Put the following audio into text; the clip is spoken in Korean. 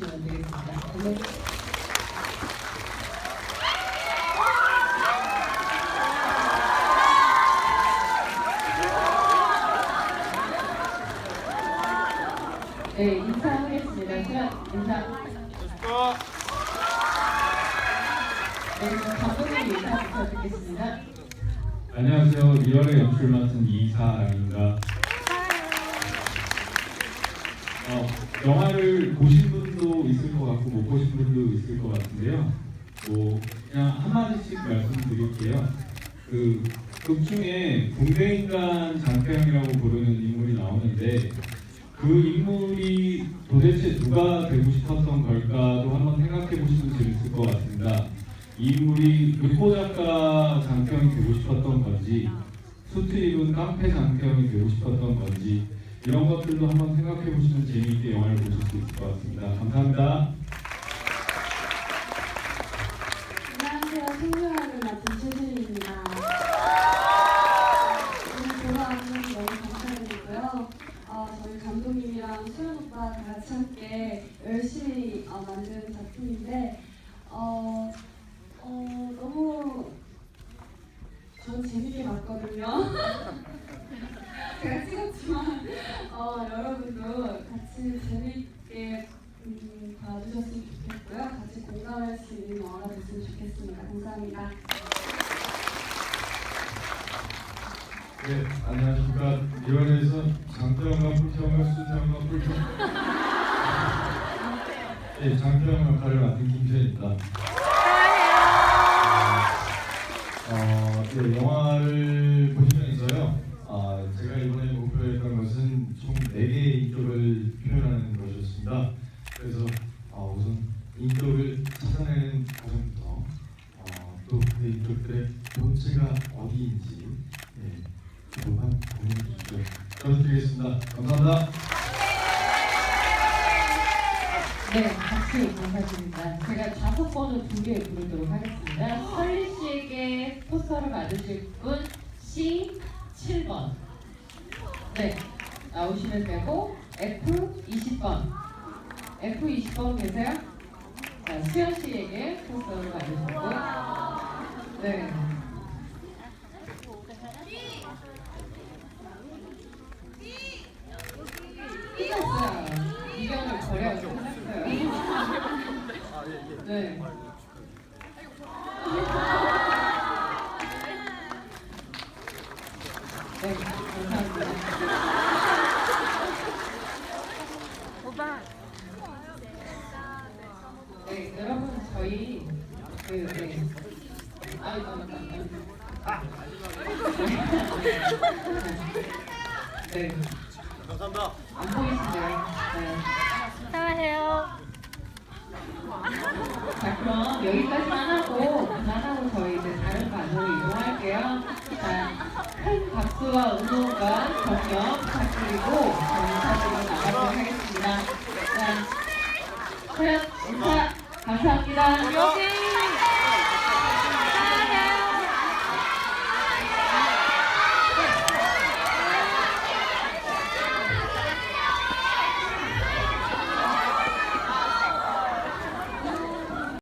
주시면 되겠습니다. 네. 네, 인사하겠습니다. 네. 안녕하세요. 2월에 연출 맡은 이사랑입니다. 어, 영화를 보신 분도 있을 것 같고 못 보신 분도 있을 것 같은데요. 뭐 그냥 한 마디씩 말씀드릴게요. 그 극 중에 군대인간 장태영이라고 부르는 인물이 나오는데 그 인물이 도대체 누가 되고 싶었던 걸까도 한번 생각해 보시면 재밌을 것 같습니다. 이 인물이 르포 작가 장태영이 되고 싶었던 건지 수트 입은 깡패 장태영이 되고 싶었던 건지 이런 것들도 한번 생각해 보시면 재미있게 영화를 보실 수 있을 것 같습니다. 감사합니다. 안녕하세요. 생명학을 맡은 최진입니다. 오늘 보러 와주셔서 너무 감사드리고요. 어, 저희 감독님이랑 수연 오빠 다 같이 함께 열심히 어, 만든 작품인데 어, 어, 너무 전 재밌게 봤거든요. 제가 찍었지만 어, 여러분도 같이 재밌게 음, 봐주셨으면 좋겠고요. 같이 공감할 수 있는 영화가 됐으면 좋겠습니다. 감사합니다. 네, 안녕하십니까. 이번에서 장태영과 풀태영과 수태영과 풀태영 네, 장태영 역할을 맡은 김세입니다. 어, 네, 영화를 보시면서요. 아, 제가 이번에 목표했던 것은 총 4개의 인격을 표현하는 것이었습니다. 그래서 어, 우선 인격을 찾아내는 과정부터 어, 또그 인격들의 본체가 어디인지 네, 그동안 고민해 주시죠. 부탁드리겠습니다. 감사합니다. 네, 같이 감사드립니다. 제가 다섯 번을 두개 부르도록 하겠습니다. 설리 씨에게 포스터를 받으실 분 C 7번. 네, 나오시면 되고 F 20번. F 20번 계세요? 자, 수현 씨에게 포스터를 받으셨고, 네. 끝났어요. 이견을 버려서 끝났어요. 네. 네, 감사합니다. 네, 여러분 저희 그 네. 아이 잠깐만. 네. 감사합니다. 안 보이시네요. 네. 사랑해요. 자 그럼 여기까지만 하고 그만하고 저희 이제 다른 반으로 이동할게요. 자 큰 박수와 응원과 격려 부탁드리고 나가도록 하